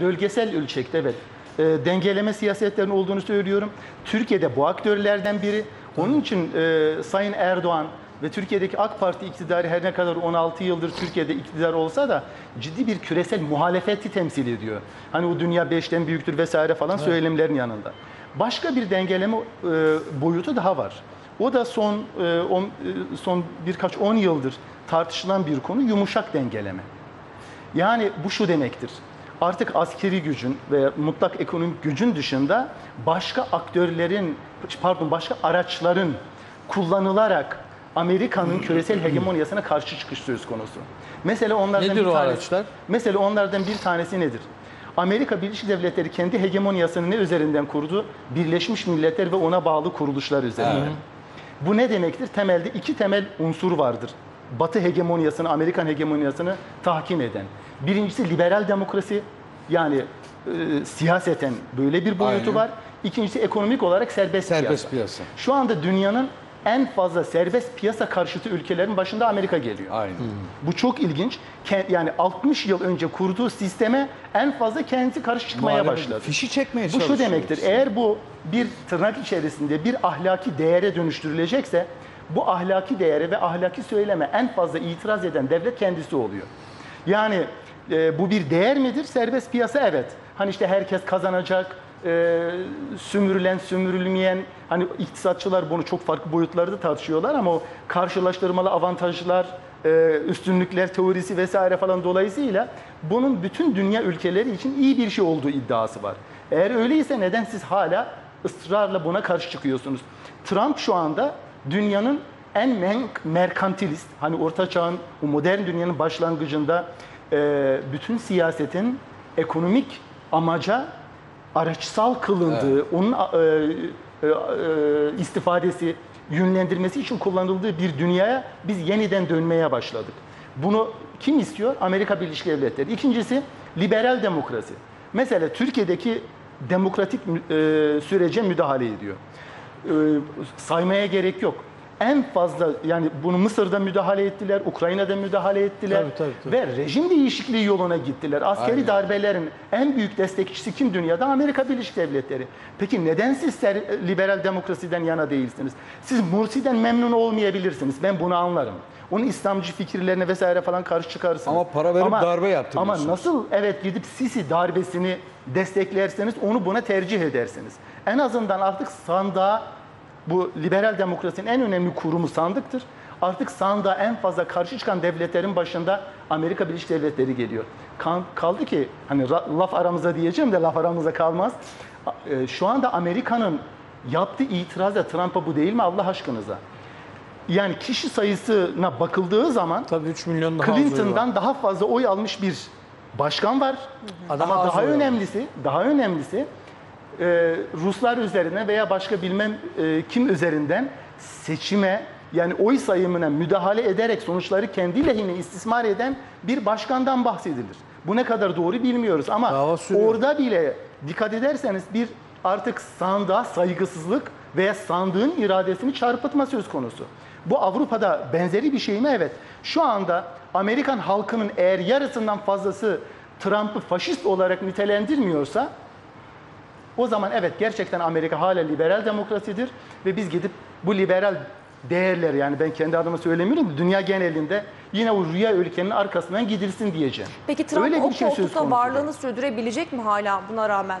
Bölgesel ölçekte evet e, dengeleme siyasetlerinin olduğunu söylüyorum. Türkiye'de bu aktörlerden biri. Onun için e, Sayın Erdoğan ve Türkiye'deki AK Parti iktidarı her ne kadar 16 yıldır Türkiye'de iktidar olsa da ciddi bir küresel muhalefeti temsil ediyor. Hani o dünya beşten büyüktür vesaire falan söylemlerin yanında. Başka bir dengeleme e, boyutu daha var. O da son e, on, e, son birkaç on yıldır tartışılan bir konu yumuşak dengeleme. Yani bu şu demektir. Artık askeri gücün ve mutlak ekonomik gücün dışında başka aktörlerin, pardon başka araçların kullanılarak Amerika'nın küresel hegemonyasına karşı çıkış söz konusu. Mesela onlardan Nedir bir tanesi, araçlar? Mesela onlardan bir tanesi nedir? Amerika Birleşik Devletleri kendi hegemonyasını ne üzerinden kurdu? Birleşmiş Milletler ve ona bağlı kuruluşlar üzerinden. Bu ne demektir? Temelde iki temel unsur vardır. Batı hegemonyasını, Amerikan hegemonyasını tahkim eden. Birincisi liberal demokrasi. Yani e, siyaseten böyle bir boyutu Aynen. var. İkincisi ekonomik olarak serbest, Serbest piyasa. piyasa. Şu anda dünyanın en fazla serbest piyasa karşıtı ülkelerin başında Amerika geliyor. Aynen. Bu çok ilginç. Yani 60 yıl önce kurduğu sisteme en fazla kendisi karşı çıkmaya Muhalefet başladı. Fişi çekmeye Bu şu demektir. Eğer bu bir tırnak içerisinde bir ahlaki değere dönüştürülecekse bu ahlaki değere ve ahlaki söyleme en fazla itiraz eden devlet kendisi oluyor. Yani e, bu bir değer midir? Serbest piyasa evet. Hani işte herkes kazanacak, e, sömürülen, sömürülmeyen, hani iktisatçılar bunu çok farklı boyutlarda tartışıyorlar ama o karşılaştırmalı avantajlar, e, üstünlükler teorisi vesaire falan dolayısıyla bunun bütün dünya ülkeleri için iyi bir şey olduğu iddiası var. Eğer öyleyse neden siz hala ısrarla buna karşı çıkıyorsunuz? Trump şu anda dünyanın en merkantilist, hani orta çağın, o modern dünyanın başlangıcında e, bütün siyasetin ekonomik amaca araçsal kılındığı, onun e, e, e, istifadesi, yönlendirmesi için kullanıldığı bir dünyaya biz yeniden dönmeye başladık. Bunu kim istiyor? Amerika Birleşik Devletleri. İkincisi liberal demokrasi. Mesela Türkiye'deki demokratik e, sürece müdahale ediyor. E, saymaya gerek yok. En fazla yani bunu Mısır'da müdahale ettiler, Ukrayna'da müdahale ettiler Tabii, tabii, tabii. ve rejim değişikliği yoluna gittiler. Askeri Aynen. darbelerin en büyük destekçisi kim dünyada? Amerika Birleşik Devletleri. Peki neden siz liberal demokrasiden yana değilsiniz? Siz Mursi'den memnun olmayabilirsiniz. Ben bunu anlarım. Onun İslamcı fikirlerine vesaire falan karşı çıkarsınız. Ama para verip darbe yaptı Ama diyorsunuz. nasıl evet gidip Sisi darbesini desteklerseniz onu buna tercih edersiniz. En azından artık sandığa bu liberal demokrasinin en önemli kurumu sandıktır. Artık sandığa en fazla karşı çıkan devletlerin başında Amerika Birleşik Devletleri geliyor. Kaldı ki hani laf aramızda diyeceğim de laf aramızda kalmaz. E, Şu anda Amerika'nın yaptığı itiraz da Trump'a bu değil mi Allah aşkınıza? Yani kişi sayısına bakıldığı zaman Tabii 3 milyon daha. Clinton'dan daha fazla oy almış bir başkan var. Adam Ama daha önemlisi, daha önemlisi e, Ruslar üzerine veya başka bilmem e, kim üzerinden seçime yani oy sayımına müdahale ederek sonuçları kendi lehine istismar eden bir başkandan bahsedilir. Bu ne kadar doğru bilmiyoruz ama orada bile dikkat ederseniz bir artık sandığa saygısızlık veya sandığın iradesini çarpıtma söz konusu. Bu Avrupa'da benzeri bir şey mi? Evet. Şu anda Amerikan halkının eğer yarısından fazlası Trump'ı faşist olarak nitelendirmiyorsa o zaman evet gerçekten Amerika hala liberal demokrasidir ve biz gidip bu liberal değerleri yani ben kendi adıma söylemiyorum da dünya genelinde yine o rüya ülkenin arkasından gidilsin diyeceğim. Peki Trump Öyle o bir şey söz koltukta konusu varlığını sürdürebilecek mi hala buna rağmen?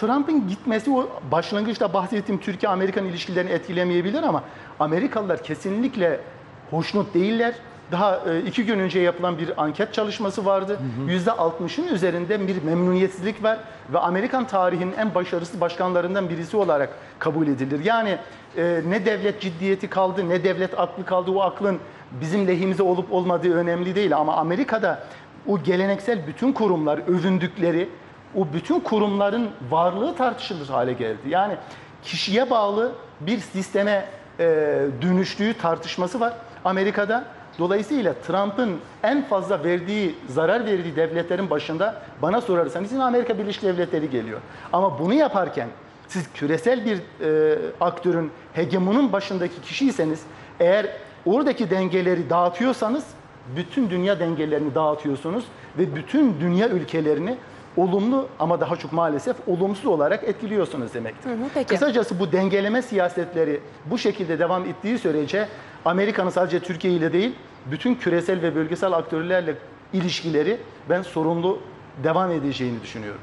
Trump'ın gitmesi o başlangıçta bahsettiğim Türkiye-Amerikan ilişkilerini etkilemeyebilir ama Amerikalılar kesinlikle hoşnut değiller. Daha e, iki gün önce yapılan bir anket çalışması vardı. Yüzde 60'ın üzerinde bir memnuniyetsizlik var ve Amerikan tarihinin en başarısız başkanlarından birisi olarak kabul edilir. Yani e, ne devlet ciddiyeti kaldı, ne devlet aklı kaldı. O aklın bizim lehimize olup olmadığı önemli değil ama Amerika'da o geleneksel bütün kurumlar övündükleri o bütün kurumların varlığı tartışılır hale geldi. Yani kişiye bağlı bir sisteme e, dönüştüğü tartışması var Amerika'da. Dolayısıyla Trump'ın en fazla verdiği, zarar verdiği devletlerin başında bana sorarsanız yine Amerika Birleşik Devletleri geliyor. Ama bunu yaparken siz küresel bir e, aktörün, hegemonun başındaki kişiyseniz eğer oradaki dengeleri dağıtıyorsanız bütün dünya dengelerini dağıtıyorsunuz ve bütün dünya ülkelerini olumlu ama daha çok maalesef olumsuz olarak etkiliyorsunuz demektir. hı, peki. Kısacası bu dengeleme siyasetleri bu şekilde devam ettiği sürece Amerika'nın sadece Türkiye ile değil bütün küresel ve bölgesel aktörlerle ilişkileri ben sorunlu devam edeceğini düşünüyorum.